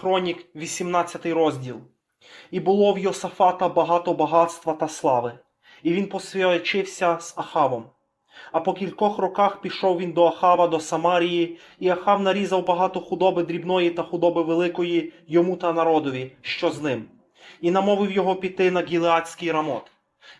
Хронік, 18 розділ. І було в Йосафата багато багатства та слави, і він посвячився з Ахавом. А по кількох роках пішов він до Ахава до Самарії, і Ахав нарізав багато худоби дрібної та худоби великої йому та народові, що з ним, і намовив його піти на Гілеадський рамот.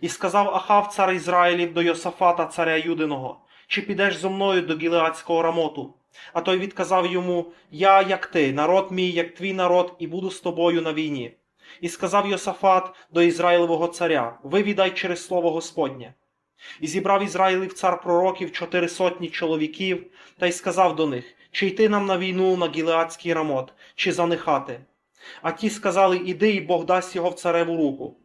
І сказав Ахав цар Ізраїлів до Йосафата, царя Юдиного, чи підеш зо мною до Гілеадського рамоту? А той відказав йому: Я, як ти, народ мій, як твій народ, і буду з тобою на війні. І сказав Йосафат до Ізраїлевого царя: Вивідай через слово Господнє. І зібрав Ізраїлів цар пророків чотири сотні чоловіків, та й сказав до них: Чи йти нам на війну на Гілеадський рамот, чи занихати? А ті сказали: Іди, і Бог дасть його в цареву руку.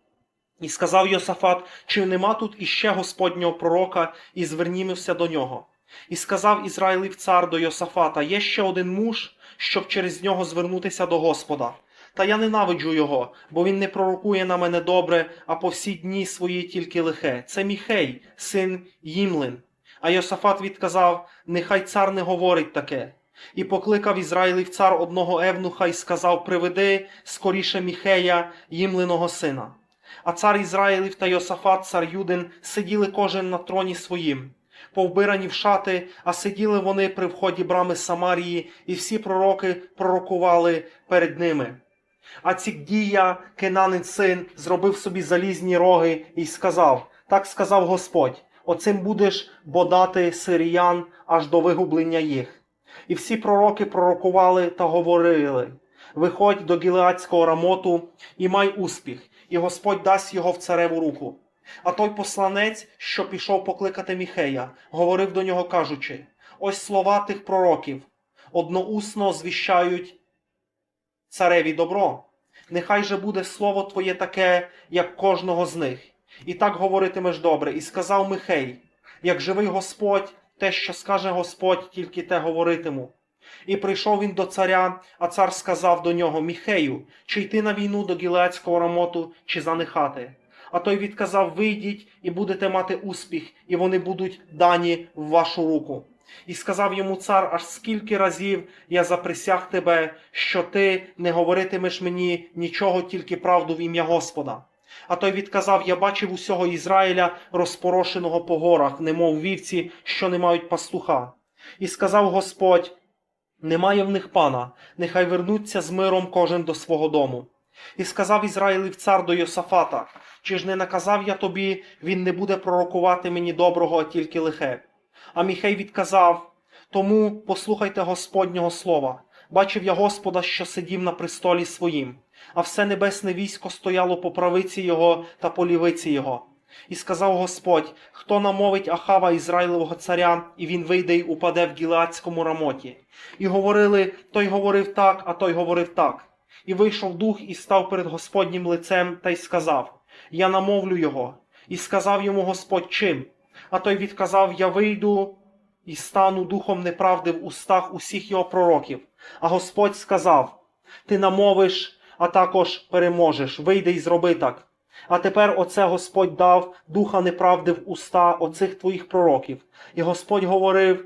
І сказав Йосафат, чи нема тут іще Господнього пророка, і звернімося до нього. І сказав Ізраїлів цар до Йосафата: Є ще один муж, щоб через нього звернутися до Господа. Та я ненавиджу його, бо він не пророкує на мене добре, а по всі дні свої тільки лихе. Це Міхей, син Їмлин. А Йосафат відказав: Нехай цар не говорить таке. І покликав Ізраїлів цар одного евнуха і сказав: Приведи скоріше Міхея, Їмлиного сина. А цар Ізраїлів та Йосафат, цар Юдин, сиділи кожен на троні своїм, повбирані в шати, а сиділи вони при вході брами Самарії, і всі пророки пророкували перед ними. А Цікдія, Кенанин син, зробив собі залізні роги і сказав: Так сказав Господь: оцим будеш бодати сиріян аж до вигублення їх. І всі пророки пророкували та говорили: Виходь до Гілеадського рамоту і май успіх, і Господь дасть його в цареву руку. А той посланець, що пішов покликати Міхея, говорив до нього, кажучи: Ось слова тих пророків одноусно звіщають цареві добро. Нехай же буде слово твоє таке, як кожного з них. І так говоритимеш добре. І сказав Михей, як живий Господь, те, що скаже Господь, тільки те говоритиму. І прийшов він до царя, а цар сказав до нього: Міхею, чи йти на війну до Гілеадського рамоту, чи занихати? А той відказав: Вийдіть і будете мати успіх, і вони будуть дані в вашу руку. І сказав йому цар, аж скільки разів я заприсяг тебе, що ти не говоритимеш мені нічого, тільки правду в ім'я Господа. А той відказав: Я бачив усього Ізраїля, розпорошеного по горах, немов вівці, що не мають пастуха. І сказав Господь: Немає в них пана, нехай вернуться з миром кожен до свого дому. І сказав Ізраїлів цар до Йосафата: Чи ж не наказав я тобі, він не буде пророкувати мені доброго, а тільки лихе. А Міхей відказав: Тому послухайте Господнього слова. Бачив я Господа, що сидів на престолі своїм, а все небесне військо стояло по правиці його та по лівиці його. І сказав Господь: Хто намовить Ахава Ізраїлевого царя, і він вийде й упаде в Гілеадському рамоті. І говорили: той говорив так, а той говорив так. І вийшов дух і став перед Господнім лицем та й сказав: Я намовлю його. І сказав йому Господь чим? А той відказав: Я вийду і стану духом неправди в устах усіх його пророків. А Господь сказав: Ти намовиш, а також переможеш. Вийди і зроби так. А тепер оце Господь дав духа неправди в уста оцих твоїх пророків. І Господь говорив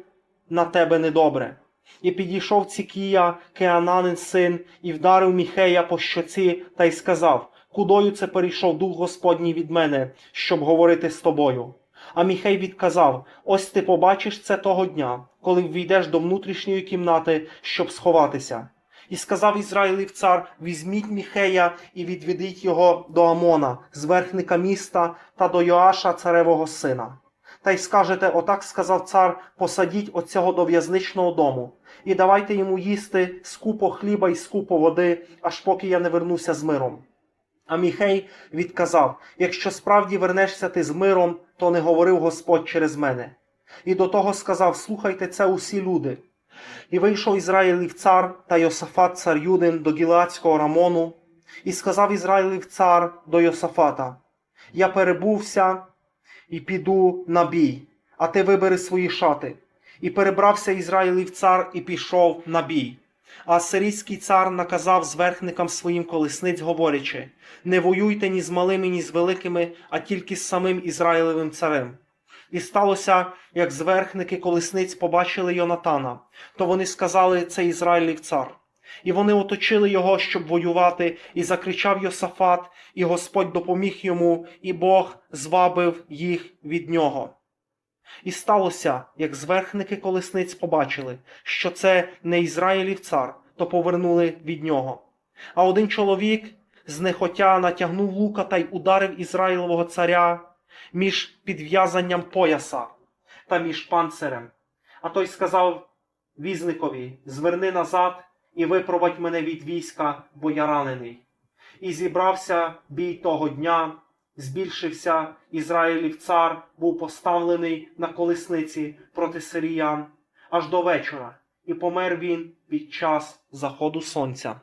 на тебе недобре. І підійшов Цікія, Кеананин син, і вдарив Міхея по щоці та й сказав: Кудою це перейшов дух Господній від мене, щоб говорити з тобою. А Міхей відказав: Ось ти побачиш це того дня, коли ввійдеш до внутрішньої кімнати, щоб сховатися. І сказав Ізраїлів цар: Візьміть Міхея і відведіть його до Амона, зверхника міста, та до Йоаша, царевого сина. Та й скажете, отак сказав цар, посадіть оцього до в'язничного дому, і давайте йому їсти скупо хліба і скупо води, аж поки я не вернуся з миром. А Міхей відказав: Якщо справді вернешся ти з миром, то не говорив Господь через мене. І до того сказав: Слухайте це усі люди. І вийшов Ізраїлів цар та Йосафат цар Юдин до Гілеадського рамону, і сказав Ізраїлів цар до Йосафата: Я перебувся і піду на бій, а ти вибери свої шати. І перебрався Ізраїлів цар і пішов на бій. А асирійський цар наказав зверхникам своїм колесниць, говорячи: Не воюйте ні з малими, ні з великими, а тільки з самим Ізраїлевим царем. І сталося, як зверхники колесниць побачили Йонатана, то вони сказали: Це Ізраїлів цар. І вони оточили його, щоб воювати, і закричав Йосафат, і Господь допоміг йому, і Бог звабив їх від нього. І сталося, як зверхники колесниць побачили, що це не Ізраїлів цар, то повернули від нього. А один чоловік знехотя натягнув лука та й ударив Ізраїлового царя між підв'язанням пояса та між панцирем. А той сказав візникові: Зверни назад і випровадь мене від війська, бо я ранений. І зібрався бій того дня, збільшився Ізраїлів цар, був поставлений на колесниці проти сиріян аж до вечора, і помер він під час заходу сонця.